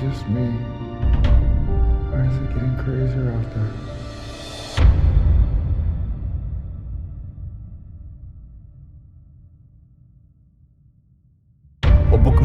just me? Or is it getting crazier out there?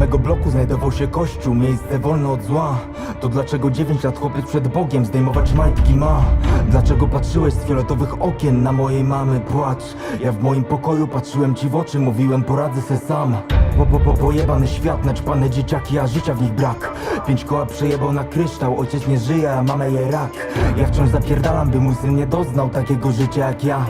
Mego bloku znajdował się kościół, miejsce wolne od zła. To dlaczego 9 lat chłopiec przed Bogiem zdejmować majtki ma? Dlaczego patrzyłeś z fioletowych okien na mojej mamy? Płacz? Ja w moim pokoju patrzyłem ci w oczy, mówiłem poradzę se sam. Po, po, po, pojebany świat, naćpane dzieciaki, a życia w nich brak. Pięć koła przejebał na kryształ, ojciec nie żyje, a mama jej rak. Ja wciąż zapierdalam, by mój syn nie doznał takiego życia jak ja.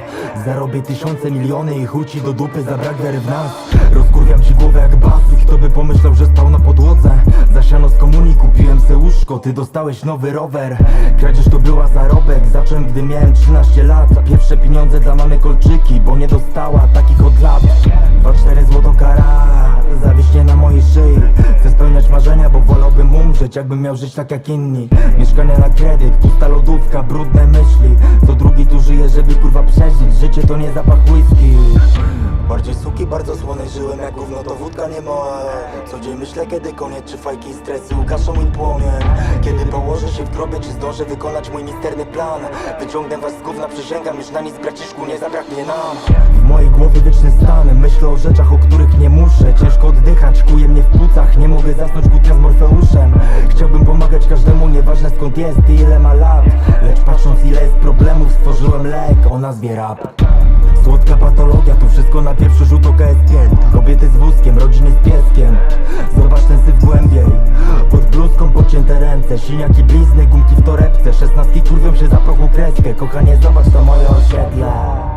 Zarobię tysiące, miliony i chuj ci do dupy za brak wiary w nas Rozkurwiam ci głowę jak basy, kto by pomyślał, że spał na podłodze? Zasiano z komunii, kupiłem se łóżko, ty dostałeś nowy rower. Kradzież to była zarobek, zacząłem gdy miałem 13 lat. Pierwsze pieniądze dla mamy kolczyki, bo nie dostała takich od lat. 2-4 złoto kara, zawiśnie na mojej szyi. Chcę spełniać marzenia, bo wolałbym umrzeć, jakbym miał żyć tak jak inni. Mieszkania na kredyt, pusta lodówka, brudne myśli Żyje, żeby kurwa przeżyć, życie to nie zapach whisky. Bardziej suki, bardzo słone żyłem jak gówno to wódka nie moja Co dzień myślę kiedy koniec, czy fajki i stresy ugaszą im płomień. Kiedy położę się w grobie, czy zdążę wykonać mój misterny plan? Wyciągnę was z gówna, przysięgam, już na nic braciszku nie zabraknie nam. W mojej głowie wieczny myślę o rzeczach, o których nie muszę. Ciężko oddychać, kuje mnie w płucach, nie mogę zasnąć kłótnia z Morfeuszem. Chciałbym pomagać każdemu, nieważne skąd jest i ile ma lat. Lecz patrząc ile jest problemów, stworzyłem lek o nazwie rap. Słodka patologia, to wszystko na pierwszy rzut oka jest pięk Kobiety z wózkiem, rodziny z pieskiem. Zobacz ten syf głębiej. Pod bluzką pocięte ręce Siniaki, blizny, gumki w torebce. Szesnastki kurwią się za prochu kreskę Kochanie, zobacz to moje osiedle